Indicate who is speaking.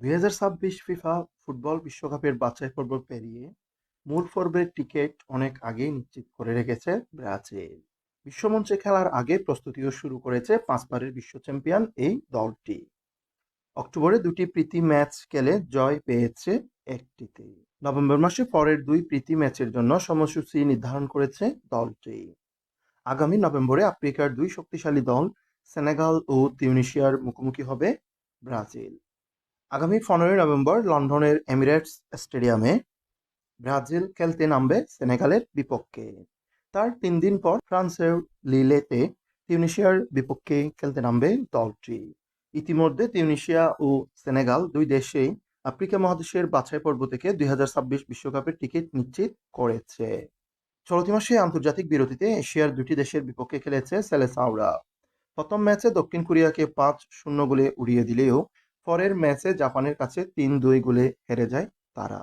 Speaker 1: দুই হাজার ছাব্বিশ ফিফা ফুটবল বিশ্বকাপের বাছাই পর্ব পেরিয়ে মূল পর্বের টিকিট অনেক আগেই নিশ্চিত করে রেখেছে ব্রাজিল। বিশ্বমঞ্চে খেলার আগে প্রস্তুতিও শুরু করেছে পাঁচবারের বিশ্ব চ্যাম্পিয়ন এই দলটি। অক্টোবরে দুটি প্রীতি ম্যাচ খেলে জয় পেয়েছে একটিতে। নভেম্বর মাসে পরের দুই প্রীতি ম্যাচের জন্য সময়সূচি নির্ধারণ করেছে দলটি। আগামী নভেম্বরে আফ্রিকার দুই শক্তিশালী দল সেনেগাল ও তিউনিশিয়ার মুখোমুখি হবে ব্রাজিল। আগামী পনেরোই নভেম্বর লন্ডনের এমিরেটস স্টেডিয়ামে ব্রাজিল খেলতে নামবে সেনেগালের বিপক্ষে। তার তিন দিন পর ফ্রান্সের লিলেতে তিউনিশিয়ার বিপক্ষে খেলতে নামবে দলটি। ইতিমধ্যে তিউনিশিয়া ও সেনেগাল দুই দেশেই আফ্রিকা মহাদেশের বাছাই পর্ব থেকে দুই বিশ্বকাপের টিকিট নিশ্চিত করেছে। চলতি মাসে আন্তর্জাতিক বিরতিতে এশিয়ার দুটি দেশের বিপক্ষে খেলেছে সেলেসাওরা। প্রথম ম্যাচে দক্ষিণ কোরিয়াকে পাঁচ শূন্য গোলে উড়িয়ে দিলেও পরের ম্যাচে জাপানের কাছে তিন দুই গোলে হেরে যায় তারা।